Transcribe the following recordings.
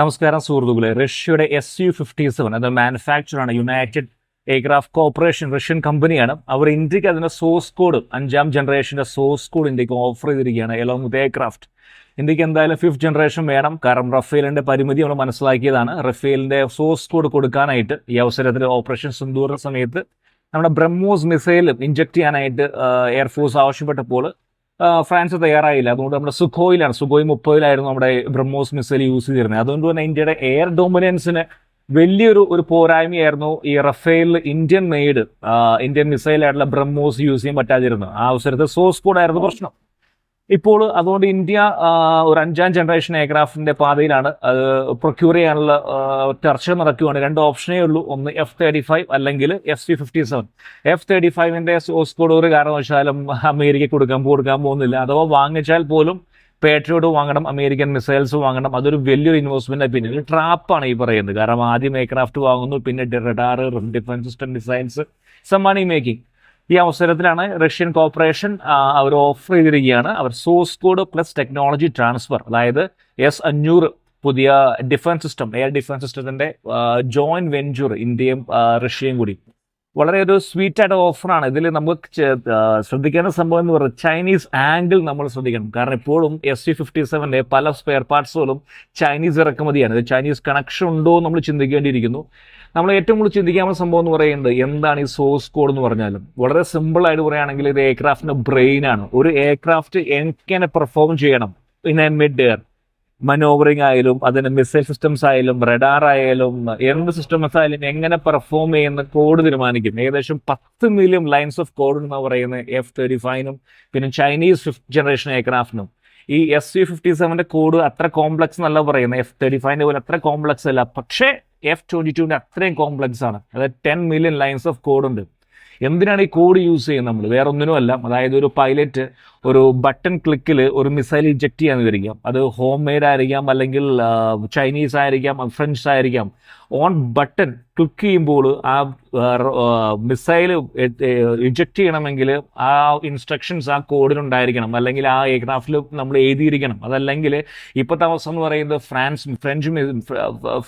നമസ്കാരം സുഹൃത്തുക്കളെ. റഷ്യയുടെ എസ് യു ഫിഫ്റ്റി സെവൻ അത് മാനുഫാക്ചറാണ് യുണൈറ്റഡ് എയർക്രാഫ്റ്റ് കോർപ്പറേഷൻ റഷ്യൻ കമ്പനിയാണ്. അവർ ഇന്ത്യയ്ക്ക് അതിന്റെ സോഴ്സ് കോഡ് അഞ്ചാം ജനറേഷന്റെ സോഴ്സ് കോഡ് ഇന്ത്യയ്ക്ക് ഓഫർ ചെയ്തിരിക്കുകയാണ് എലോങ് വിത്ത് എയർക്രാഫ്റ്റ് ഇന്ത്യയ്ക്ക് എന്തായാലും ഫിഫ്ത് ജനറേഷൻ വേണം. കാരണം റഫേലിന്റെ പരിമിതി നമ്മൾ മനസ്സിലാക്കിയതാണ്. റഫേലിന്റെ സോഴ്സ് കോഡ് കൊടുക്കാനായിട്ട് ഈ അവസരത്തിൽ ഓപ്പറേഷൻ സിന്ദൂറിന്റെ സമയത്ത് നമ്മുടെ ബ്രഹ്മോസ് മിസൈലും ഇഞ്ചക്ട് ചെയ്യാനായിട്ട് എയർഫോഴ്സ് ആവശ്യപ്പെട്ടപ്പോൾ ഫ്രാൻസ് തയ്യാറായില്ല. അതുകൊണ്ട് നമ്മുടെ സുഖോയിലാണ്. സുഖോയ് മുപ്പതിലായിരുന്നു നമ്മുടെ ബ്രഹ്മോസ് മിസൈൽ യൂസ് ചെയ്തിരുന്നത്. അതുകൊണ്ട് തന്നെ ഇന്ത്യയുടെ എയർ ഡോമിനൻസിന് വലിയൊരു ഒരു പോരായ്മയായിരുന്നു ഈ റഫേൽ ഇന്ത്യൻ മെയ്ഡ് ഇന്ത്യൻ മിസൈലായിട്ടുള്ള ബ്രഹ്മോസ് യൂസ് ചെയ്യാൻ പറ്റാതിരുന്നത്. ആ അവസരത്തിൽ സോഴ്സ് കോഡ് ആയിരുന്നു പ്രശ്നം. ഇപ്പോൾ അതുകൊണ്ട് ഇന്ത്യ ഒരു അഞ്ചാം ജനറേഷൻ എയർക്രാഫ്റ്റിന്റെ പാതയിലാണ്. അത് പ്രൊക്യൂർ ചെയ്യാനുള്ള ചർച്ച നടക്കുകയാണ് രണ്ട് ഓപ്ഷനേ ഉള്ളൂ. ഒന്ന് എഫ് തേർട്ടി ഫൈവ് അല്ലെങ്കിൽ F C fifty seven F thirty ഫൈവിന്റെ source code ഒരു കാരണവശാലും അമേരിക്ക കൊടുക്കാൻ കൊടുക്കാൻ പോകുന്നില്ല. അഥവാ വാങ്ങിച്ചാൽ പോലും പേട്രിയോട്ട് വാങ്ങണം അമേരിക്കൻ മിസൈൽസ് വാങ്ങണം. അതൊരു വലിയൊരു ഇൻവെസ്റ്റ്മെന്റ് പിന്നെ ഒരു ട്രാപ്പാണ് ഈ പറയുന്നത്. കാരണം ആദ്യം എയർക്രാഫ്റ്റ് വാങ്ങുന്നു പിന്നെ radar defence system designs some money making ഈ അവസരത്തിലാണ് റഷ്യൻ കോർപ്പറേഷൻ അവർ ഓഫർ ചെയ്തിരിക്കുകയാണ്. അവർ source code plus technology transfer അതായത് എസ് അഞ്ഞൂറ് പുതിയ ഡിഫൻസ് സിസ്റ്റം എയർ ഡിഫൻസ് സിസ്റ്റത്തിന്റെ ജോയിന്റ് വെഞ്ചർ ഇന്ത്യയും റഷ്യയും കൂടി. വളരെ ഒരു സ്വീറ്റ് ആയിട്ട് ഓഫറാണ് ഇതിൽ നമുക്ക് ശ്രദ്ധിക്കേണ്ട സംഭവം എന്ന് പറയുന്നത് ചൈനീസ് ആംഗിൾ നമ്മൾ ശ്രദ്ധിക്കണം. കാരണം ഇപ്പോഴും എസ് സി ഫിഫ്റ്റി സെവന്റെ പല സ്പെയർ പാർട്സുകളും ചൈനീസ് ഇറക്കുമതിയാണ്. ഇത് ചൈനീസ് കണക്ഷൻ ഉണ്ടോ എന്ന് നമ്മൾ ചിന്തിക്കേണ്ടിയിരിക്കുന്നു. നമ്മൾ ഏറ്റവും കൂടുതൽ ചിന്തിക്കാവുന്ന സംഭവം എന്ന് പറയുന്നത് എന്താണ് ഈ സോഴ്സ് കോഡ് എന്ന് പറഞ്ഞാലും. വളരെ സിമ്പിൾ ആയിട്ട് പറയുകയാണെങ്കിൽ ഇത് എയർക്രാഫ്റ്റിന്റെ ബ്രെയിനാണ് ഒരു എയർക്രാഫ്റ്റ് എങ്ങനെ പെർഫോം ചെയ്യണം in a mid air manoeuvring ആയാലും അതിന് മിസൈൽ സിസ്റ്റംസ് ആയാലും റഡാർ ആയാലും എന്ത് സിസ്റ്റംസ് ആയാലും എങ്ങനെ പെർഫോം ചെയ്യുന്ന കോഡ് തീരുമാനിക്കും. ഏകദേശം പത്ത് മില്യൺ ലൈൻസ് ഓഫ് കോഡ് എന്ന് പറയുന്ന എഫ് തേർട്ടി ഫൈവിനും പിന്നെ ചൈനീസ് ഫിഫ്റ്റ് ജനറേഷൻ എയർക്രാഫ്റ്റിനും ഈ എസ് യു ഫിഫ്റ്റി സെവന്റെ കോഡ് അത്ര കോംപ്ലക്സ് എന്നല്ല പറയുന്നത്. എഫ് തേർട്ടി ഫൈവിന്റെ പോലെ അത്ര കോംപ്ലക്സ് അല്ല. പക്ഷേ എഫ് ട്വന്റി ടുവിന്റെ അത്രയും കോംപ്ലക്സ് ആണ്. അതായത് ten million lines of code ഉണ്ട്. എന്തിനാണ് ഈ കോഡ് യൂസ് ചെയ്യുന്നത് നമ്മൾ? വേറെ ഒന്നിനും അല്ല അതായത് ഒരു പൈലറ്റ് ഒരു ബട്ടൺ ക്ലിക്കിൽ ഒരു മിസൈൽ ഇഞ്ചക്ട് ചെയ്യാൻ വിചാരിക്കാം അത് ഹോം മെയ്ഡ് ആയിരിക്കാം അല്ലെങ്കിൽ ചൈനീസ് ആയിരിക്കാം ഫ്രഞ്ച് ആയിരിക്കാം. ഓൺ ബട്ടൺ ക്ലിക്ക് ചെയ്യുമ്പോൾ ആ മിസൈൽ ഇജക്ട് ചെയ്യണമെങ്കിൽ ആ ഇൻസ്ട്രക്ഷൻസ് ആ കോഡിലുണ്ടായിരിക്കണം അല്ലെങ്കിൽ ആ എയർക്രാഫ്റ്റിൽ നമ്മൾ എഴുതിയിരിക്കണം. അതല്ലെങ്കിൽ ഇപ്പോഴത്തെ അവസ്ഥ എന്ന് പറയുന്നത് ഫ്രാൻസ് ഫ്രഞ്ച്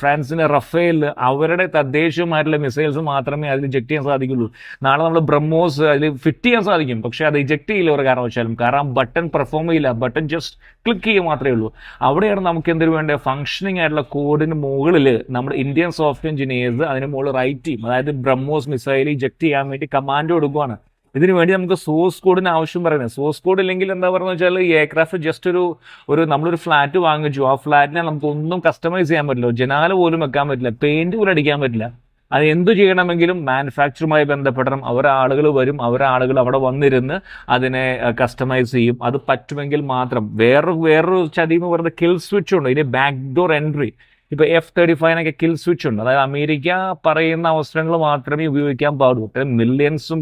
ഫ്രാൻസിന്റെ റഫേലിൽ അവരുടെ തദ്ദേശീയമായിട്ടുള്ള മിസൈൽസ് മാത്രമേ അതിൽ ഇജക്ട് ചെയ്യാൻ സാധിക്കുള്ളൂ. നാളെ നമ്മൾ ബ്രഹ്മോസ് അതിൽ ഫിറ്റ് ചെയ്യാൻ സാധിക്കും. പക്ഷേ അത് ഇജക്ട് ചെയ്യില്ല ഒരു കാരണവശാലും. കാരണം ബട്ടൺ പെർഫോം ചെയ്യില്ല ബട്ടൺ ജസ്റ്റ് ക്ലിക്ക് ചെയ്യുക മാത്രമേ ഉള്ളൂ. അവിടെയാണ് നമുക്ക് എന്തിനു വേണ്ടത്? ഫംഗ്ഷനിങ് ആയിട്ടുള്ള കോഡിന് മുകളിൽ നമ്മുടെ ഇന്ത്യൻ സോഫ്റ്റ്വെയർ എഞ്ചിനീയേഴ്സ് അതിന് മുകളിൽ റൈറ്റ് ചെയ്യും. അതായത് ബ്രഹ്മോസ് മിസൈൽ ഇജക്ട് ചെയ്യാൻ വേണ്ടി കമാൻഡ് കൊടുക്കുകയാണ് ഇതിനു വേണ്ടി നമുക്ക് സോഴ്സ് കോഡിന് ആവശ്യം പറയുന്നത്. സോഴ്സ് കോഡ് ഇല്ലെങ്കിൽ എന്താ പറയുക വെച്ചാൽ ഈ എയർക്രാഫ്റ്റ് ജസ്റ്റ് ഒരു ഒരു നമ്മളൊരു ഫ്ലാറ്റ് വാങ്ങിച്ചു. ആ ഫ്ലാറ്റിനെ നമുക്ക് ഒന്നും കസ്റ്റമൈസ് ചെയ്യാൻ പറ്റില്ല. ജനാല പോലും വെക്കാൻ പറ്റില്ല. പെയിന്റ് പോലും അടിക്കാൻ പറ്റില്ല. അത് എന്തു ചെയ്യണമെങ്കിലും മാനുഫാക്ചറുമായി ബന്ധപ്പെടണം. അവരാളുകൾ വരും അവരാളുകൾ അവിടെ വന്നിരുന്ന് അതിനെ കസ്റ്റമൈസ് ചെയ്യും. അത് പറ്റുമെങ്കിൽ മാത്രം. വേറൊരു വേറൊരു ചതി എന്ന് പറയുന്നത് കിൽ സ്വിച്ച് ഉണ്ട്. ഇനി ബാക്ക് ഡോർ എൻട്രി ഇപ്പൊ എഫ് തേർട്ടി ഫൈവിനൊക്കെ കിൽ സ്വിച്ച് ഉണ്ട്. അതായത് അമേരിക്ക പറയുന്ന അവസരങ്ങൾ മാത്രമേ ഉപയോഗിക്കാൻ പാടുള്ളൂ. മില്യൺസും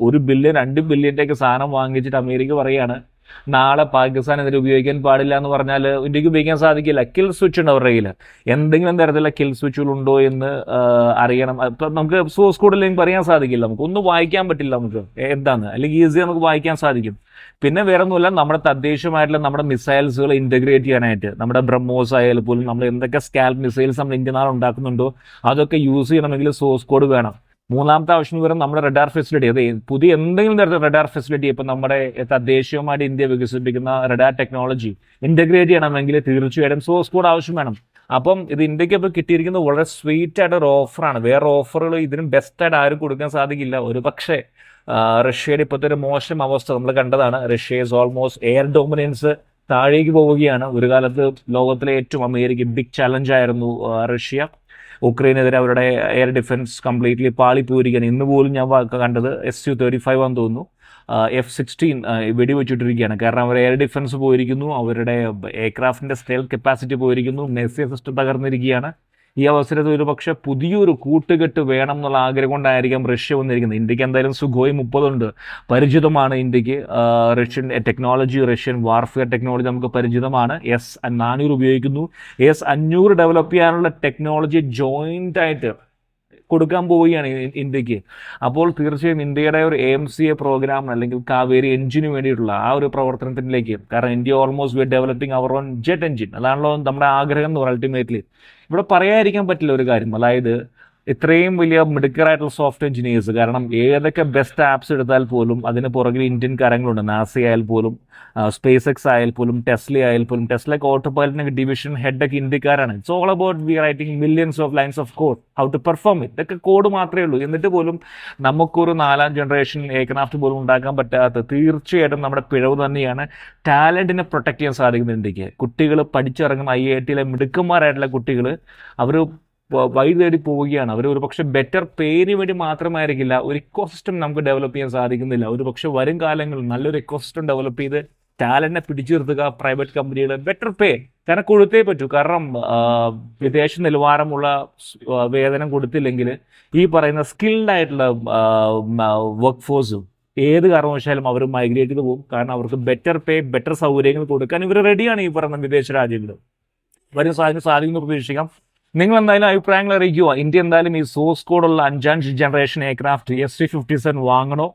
ഒരു ബില്യൺ രണ്ട് ബില്യന്റെ ഒക്കെ സാധനം വാങ്ങിച്ചിട്ട് അമേരിക്ക പറയാണ് നാളെ പാകിസ്ഥാൻ ഇതിൽ ഉപയോഗിക്കാൻ പാടില്ല എന്ന് പറഞ്ഞാൽ ഇന്ത്യയ്ക്ക് ഉപയോഗിക്കാൻ സാധിക്കില്ല. കിൽ സ്വിച്ച് ഉണ്ട് അവരുടെ കയ്യിൽ എന്തെങ്കിലും തരത്തിലുള്ള കിൽ സ്വിച്ചുകൾ ഉണ്ടോ എന്ന് അറിയണം. ഇപ്പൊ നമുക്ക് സോഴ്സ് കോഡ് ലിങ്ക് പറയാൻ സാധിക്കില്ല. നമുക്ക് ഒന്നും വായിക്കാൻ പറ്റില്ല നമുക്ക്. എന്താണ്? അല്ലെങ്കിൽ ഈസി നമുക്ക് വായിക്കാൻ സാധിക്കും. പിന്നെ വേറെ ഒന്നുമില്ല നമ്മുടെ തദ്ദേശമായിട്ടുള്ള നമ്മുടെ മിസൈൽസുകൾ ഇന്റഗ്രേറ്റ് ചെയ്യാനായിട്ട് നമ്മുടെ ബ്രഹ്മോസ് ആയാലും പോലും നമ്മൾ എന്തൊക്കെ സ്കാൽ മിസൈൽസ് നമ്മൾ ഇന്ത്യ നാളെ ഉണ്ടാക്കുന്നുണ്ടോ അതൊക്കെ യൂസ് ചെയ്യണമെങ്കിൽ സോഴ്സ് കോഡ് വേണം. മൂന്നാമത്തെ ആവശ്യം എന്ന് പറയുന്നത് നമ്മുടെ റഡാർ ഫെസിലിറ്റി അത് പുതിയ എന്തെങ്കിലും തരത്തിൽ റഡാർ ഫെസിലിറ്റി ഇപ്പം നമ്മുടെ തദ്ദേശീയമായിട്ട് ഇന്ത്യ വികസിപ്പിക്കുന്ന റഡാർ ടെക്നോളജി ഇന്റഗ്രേറ്റ് ചെയ്യണമെങ്കിൽ തീർച്ചയായിട്ടും സോഴ്സ് കോഡ് ആവശ്യം വേണം. അപ്പം ഇത് ഇന്ത്യയ്ക്ക് ഇപ്പോൾ കിട്ടിയിരിക്കുന്നത് വളരെ സ്വീറ്റ് ആയിട്ട് ഒരു ഓഫറാണ് വേറെ ഓഫറുകൾ ഇതിനും ബെസ്റ്റ് ആയിട്ട് ആരും കൊടുക്കാൻ സാധിക്കില്ല. ഒരു പക്ഷേ റഷ്യയുടെ ഇപ്പോഴത്തെ ഒരു മോശം അവസ്ഥ നമ്മൾ കണ്ടതാണ്. Russia is almost air dominance താഴേക്ക് പോവുകയാണ്. ഒരു കാലത്ത് ലോകത്തിലെ ഏറ്റവും അമേരിക്ക ബിഗ് ചലഞ്ച് ആയിരുന്നു റഷ്യ. ഉക്രൈനെതിരെ അവരുടെ എയർ ഡിഫൻസ് കംപ്ലീറ്റ്ലി പാളിപ്പോയിരിക്കുകയാണ്. ഇന്ന് പോലും ഞാൻ കണ്ടത് എസ് യു തേർട്ടി ഫൈവ് ആണെന്ന് തോന്നുന്നു. എഫ് സിക്സ്റ്റീൻ വെടിവെച്ചിട്ടിരിക്കുകയാണ്. കാരണം അവർ എയർ ഡിഫൻസ് പോയിരിക്കുന്നു. അവരുടെ എയർക്രാഫ്റ്റിന്റെ സ്റ്റേൽ കപ്പാസിറ്റി പോയിരിക്കുന്നു. നെസ്യ സിസ്റ്റം തകർന്നിരിക്കുകയാണ്. ഈ അവസരത്തിൽ ഒരുപക്ഷെ പുതിയൊരു കൂട്ടുകെട്ട് വേണം എന്നുള്ള ആഗ്രഹം കൊണ്ടായിരിക്കാം റഷ്യ വന്നിരിക്കുന്നത്. ഇന്ത്യയ്ക്ക് എന്തായാലും സുഖോയ് മുപ്പതുണ്ട്. പരിചിതമാണ് ഇന്ത്യയ്ക്ക്. Russian technology Russian warfare technology നമുക്ക് പരിചിതമാണ്. എസ് നാനൂറ് ഉപയോഗിക്കുന്നു. എസ് അഞ്ഞൂറ് ഡെവലപ്പ് ചെയ്യാനുള്ള ടെക്നോളജി ജോയിന്റ് ആയിട്ട് കൊടുക്കാൻ പോവുകയാണ് ഇന്ത്യയ്ക്ക്. അപ്പോൾ തീർച്ചയായും ഇന്ത്യയുടെ ഒരു എ സി എ പ്രോഗ്രാം അല്ലെങ്കിൽ കാവേരി എഞ്ചിന് വേണ്ടിയിട്ടുള്ള ആ ഒരു പ്രവർത്തനത്തിലേക്ക് കാരണം India almost we developing our own jet engine അതാണല്ലോ നമ്മുടെ ആഗ്രഹം എന്ന് പറയുന്നത് അൾട്ടിമേറ്റ്ലി ഇവിടെ പറയാതിരിക്കാൻ പറ്റില്ല ഒരു കാര്യം. അതായത് ഇത്രയും വലിയ മിടുക്കറായിട്ടുള്ള സോഫ്റ്റ്വെയർ എഞ്ചിനീയേഴ്സ് കാരണം ഏതൊക്കെ ബെസ്റ്റ് ആപ്സ് എടുത്താൽ പോലും അതിന് പുറകിൽ ഇന്ത്യൻ കാര്യങ്ങളുണ്ട് നാസ ആയാൽ പോലും സ്പേസ് എക്സ് ആയാൽ പോലും ടെസ്ല ആയാൽ പോലും ടെസ്ലക്ക് ഓട്ടോ പൈലറ്റിനൊക്കെ ഡിവിഷൻ ഹെഡൊക്കെ ഇന്ത്യക്കാരാണ്. It's all about we writing millions of lines of code how to perform it ഇതൊക്കെ കോഡ് മാത്രമേ ഉള്ളൂ. എന്നിട്ട് പോലും നമുക്കൊരു നാലാം ജനറേഷൻ എയർക്രാഫ്റ്റ് പോലും ഉണ്ടാക്കാൻ പറ്റാത്ത തീർച്ചയായിട്ടും നമ്മുടെ പിഴവ് തന്നെയാണ് ടാലന്റിനെ പ്രൊട്ടക്ട് ചെയ്യാൻ സാധിക്കുന്നത് ഇന്ത്യയ്ക്ക്. കുട്ടികൾ പഠിച്ചിറങ്ങുന്ന ഐ ഐ ടിയിലെ മിടുക്കന്മാരായിട്ടുള്ള കുട്ടികൾ അവർ വഴി പോവുകയാണ്. അവർ ഒരു പക്ഷേ ബെറ്റർ പേരിന് വേണ്ടി മാത്രമായിരിക്കില്ല ഒരു ഇക്കോസിസ്റ്റം നമുക്ക് ഡെവലപ്പ് ചെയ്യാൻ സാധിക്കുന്നില്ല. ഒരു പക്ഷേ വരും കാലങ്ങളിൽ നല്ലൊരു ഇക്കോസിസ്റ്റം ഡെവലപ്പ് ചെയ്ത് ടാലന്റിനെ പിടിച്ചു നിർത്തുക പ്രൈവറ്റ് കമ്പനികൾ ബെറ്റർ പേ കാരണം കൊടുത്തേ പറ്റൂ. കാരണം വിദേശ നിലവാരമുള്ള വേതനം കൊടുത്തില്ലെങ്കിൽ ഈ പറയുന്ന സ്കിൽഡ് ആയിട്ടുള്ള വർക്ക് ഫോഴ്സും ഏത് കാരണവശാലും അവർ മൈഗ്രേറ്റ് ചെയ്ത് പോകും. കാരണം അവർക്ക് ബെറ്റർ പേ ബെറ്റർ സൗകര്യങ്ങൾ കൊടുക്കാൻ ഇവർ റെഡിയാണ് ഈ പറയുന്ന വിദേശ രാജ്യങ്ങൾ വരും സാധനം സാധിക്കുന്നു പ്രതീക്ഷിക്കാം. നിങ്ങൾ എന്തായാലും അഭിപ്രായങ്ങൾ അറിയിക്കുക. ഇന്ത്യ എന്തായാലും ഈ സോഴ്സ് കോഡുള്ള അഞ്ചാം generation aircraft S T fifty seven വാങ്ങണോ?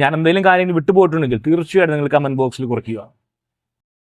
ഞാൻ എന്തെങ്കിലും കാര്യങ്ങൾ വിട്ടുപോയിട്ടുണ്ടെങ്കിൽ തീർച്ചയായിട്ടും നിങ്ങൾ കമന്റ് ബോക്സിൽ കുറിക്കുക.